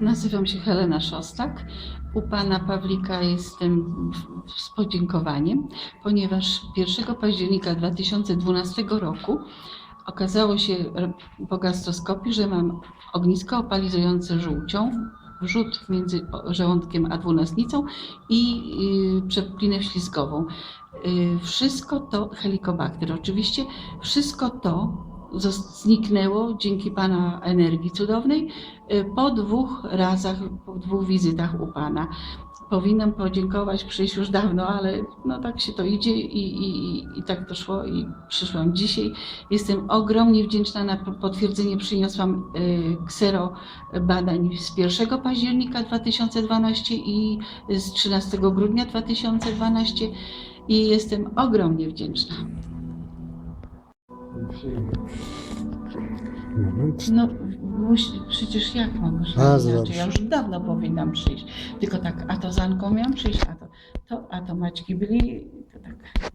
Nazywam się Helena Szostak. U pana Pawlika jestem z podziękowaniem, ponieważ 1 października 2012 roku okazało się po gastroskopii, że mam ognisko opalizujące żółcią, wrzód między żołądkiem a dwunastnicą i y, przepuklinę ślizgową. Y, Wszystko to, helikobakter oczywiście, wszystko to zniknęło dzięki Pana energii cudownej y, po dwóch razach, po dwóch wizytach u Pana. Powinnam podziękować, przyjść już dawno, ale no tak się to idzie i, i, i- tak to szło i przyszłam dzisiaj. Jestem ogromnie wdzięczna na po- potwierdzenie. Przyniosłam y, ksero badań z 1 października 2012 i z 13 grudnia 2012 i jestem ogromnie wdzięczna. Moment. No musi, przecież jak mogę A, inaczej? Ja już dawno powinnam przyjść. Tylko tak, a to z Anką miałam przyjść, a to, to, a to Maćki byli, to tak.